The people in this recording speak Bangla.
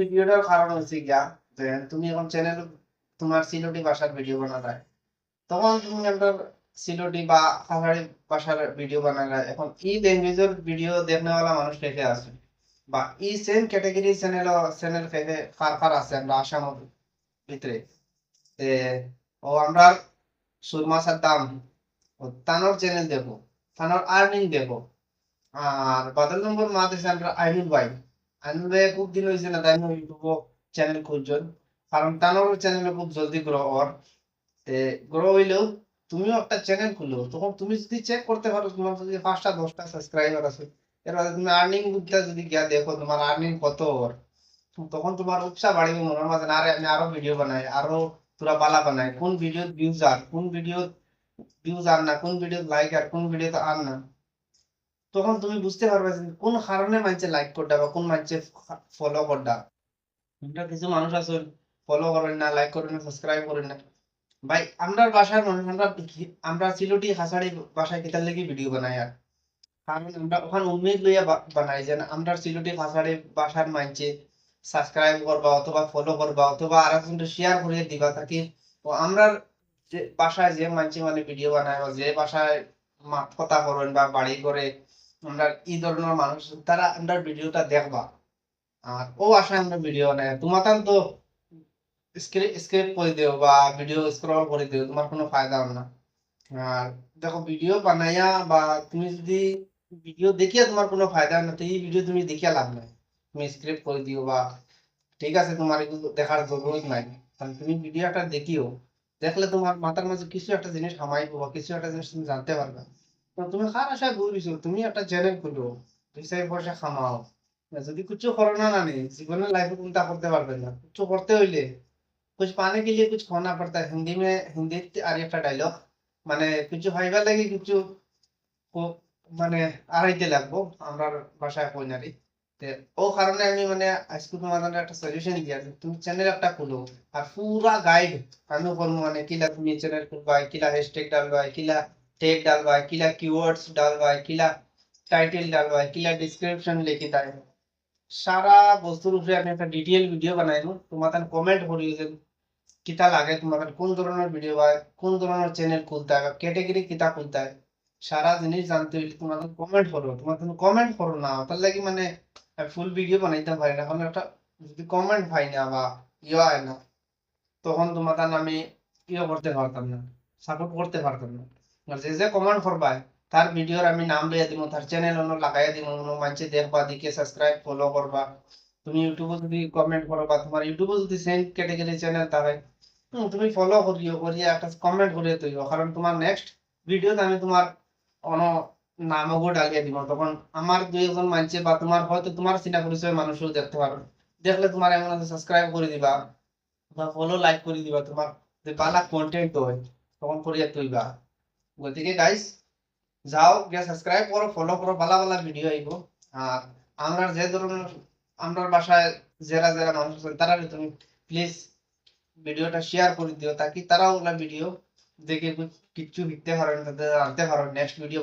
ভিডিওটার কারণ হচ্ছে গিয়া যে তুমি এখন চ্যানেল তোমার সিলোটি ভাষার ভিডিও বানাবে তখন তুমি আপনার সিলোটি বা খাসাড়ি ভাষার ভিডিও বানাবে এখন এই ল্যাঙ্গুয়েজের ভিডিও দেখনেওয়ালা মানুষ কে আছে। বা এই সেম ক্যাটাগরি চ্যানেল চ্যানেল কে কার কার আছে আমরা আসামের ভিতরে। ও আমরা সুরমা সাদ্দাম ও তানোর চ্যানেল দেখো তানোর আর্নিং দেখো আর বাদল নম্বর মা দিছে আমরা আইনুল ভাই। আইনুল খুব দিন হয়েছে না তাই ইউটিউব চ্যানেল খুঁজছেন কারণ তানোর চ্যানেলে খুব জলদি গ্রো তে গ্রো হইলেও তুমিও একটা চ্যানেল খুলো। তখন তুমি যদি চেক করতে পারো তোমার যদি পাঁচটা দশটা সাবস্ক্রাইবার আছে এবার তুমি আর্নিং বুকটা যদি গিয়া দেখো তোমার আর্নিং কত ওর। তখন তোমার উৎসাহ বাড়িবে মনের মাঝে না, আরে আমি আরও ভিডিও বানাই আরও তোরা বালা বানাই। কোন ভিডিও ভিউজ আর কোন ভিডিও ভিউজ আর না কোন ভিডিও লাইক আর কোন ভিডিও আর না। তখন তুমি বুঝতে পারবে যে কোন কারণে মানুষে লাইক করডা বা কোন মানুষে ফলো করডা। আমরা কিছু মানুষ আছে ফলো করেন না লাইক করেন না সাবস্ক্রাইব করেন না। ভাই, আমরা বাসায় মানুষ, আমরা আমরা সিলটি হাসাড়ি বাসায় কেতার লেগে ভিডিও বানাই আর। কারণ আমরা ওখানে উম্মিদ লইয়া বানাই যে আমরা সিলটি হাসাড়ি বাসার মানছে সাবস্ক্রাইব করবা অথবা ফলো করবা অথবা আর একজনকে শেয়ার করে দিবা তাকে। ও আমরা যে বাসায় যে মানছে মানে ভিডিও বানায় বা যে বাসায় কথা করেন বা বাড়ি করে আমরা এই ধরনের মানুষ, তারা আমরা ভিডিওটা দেখবা। আর ও আশায় আমরা ভিডিও বানাই তোমার তো স্ক্রিপ্ট করে দিও বা ভিডিও স্ক্রল করে দিও, তোমার কোনো ফায়দা হবে না। আর দেখো ভিডিও বানাইয়া বা তুমি যদি ভিডিও দেখিয়া তোমার কোনো ফায়দা হয় না, তো এই ভিডিও তুমি দেখিয়া লাভ নাই। তুমি স্ক্রিপ্ট করে দিও বা ঠিক আছে, তোমার দেখার জরুরত নাই। কারণ তুমি ভিডিও একটা দেখিও। দেখলে তোমার মাথার মাঝে কিছু একটা জিনিস হামাইবো বা কিছু একটা জিনিস তুমি জানতে পারবে তো তুমি কার আশায় ঘুরিছো তুমি একটা চ্যানেল খুলো দুই চার পয়সা খামাও যদি কিছু করো না না নেই জীবনে লাইফে চিন্তা করতে পারবে না কিছু করতে হইলে कुछ पाने के लिए कुछ खोना पड़ता है हिंदी में हिंदी আর একটা ডায়লগ মানে কিছু ভাইবার লাগি কিছু কো- মানে আড়াইতে লাগবো আমরা ভাষায় কই নারী তে ও কারণে আমি মানে আজকে তোমাদের একটা সলিউশন দিয়া, যে তুমি চ্যানেল একটা খুলো, আর পুরা গাইড আমি করব মানে কিলা তুমি চ্যানেল খুলবা, কিলা হ্যাশট্যাগ ডালবা কিলা ট্যাগ ডালবা কিলা কিওয়ার্ডস ডালবা কিলা টাইটেল ডালবা কিলা ডেসক্রিপশন লিখি তাই। সারা বস্তুর উপরে আমি একটা ডিটেইল ভিডিও বানাইনো তোমাদের কমেন্ট করিও যে কিতা লাগে তোমাদের কোন ধরনের ভিডিও বা কোন ধরনের চ্যানেল খুলতে হয় ক্যাটাগরি কিতা খুলতে হয় সারা জিনিস জানতে হইলে তোমাদের কমেন্ট করো তোমাদের কমেন্ট করো না তার লাগি মানে ফুল ভিডিও বানাইতে পারি না। কারণ একটা যদি কমেন্ট পাই না বা ইয়ে হয় না, তখন তোমাদের আমি ইয়ে করতে পারতাম না সাপোর্ট করতে পারতাম না। আর যে যে কমেন্ট করবা তার ভিডিওর আমি নাম লইয়া দিব তার চ্যানেল অন্য লাগাইয়া দিব অন্য মানুষে দেখবা দিকে সাবস্ক্রাইব ফলো করবা। তুমি ইউটিউবে যদি কমেন্ট করো বা তোমার ইউটিউবে যদি সেম ক্যাটাগরি চ্যানেল থাকে তুমি ফলো করিও, করিয়া একটা কমেন্ট করিয়ে তৈরি। কারণ তোমার নেক্সট ভিডিওতে আমি তোমার অন নামগো ডালিয়ে দিব। তখন আমার দুই একজন মানছে বা তোমার হয়তো তোমার চিনা পরিচয় মানুষও দেখতে পারো দেখলে তোমার এমন আছে সাবস্ক্রাইব করে দিবা বা ফলো লাইক করে দিবা। তোমার যে বালা কন্টেন্ট হয়, তখন করিয়া তুইবা গতিকে গাইস যাও, গিয়ে সাবস্ক্রাইব করো ফলো করো বালা বালা ভিডিও আইব আর আমরা যে ধরনের আমরা বাসায় যারা যারা মানুষ আছেন তারা তুমি প্লিজ ভিডিওটা শেয়ার করে দিও, তাকি তারাও ওগুলা ভিডিও দেখে কিছু শিখতে পারেন তাদের জানতে পারেন নেক্সট ভিডিও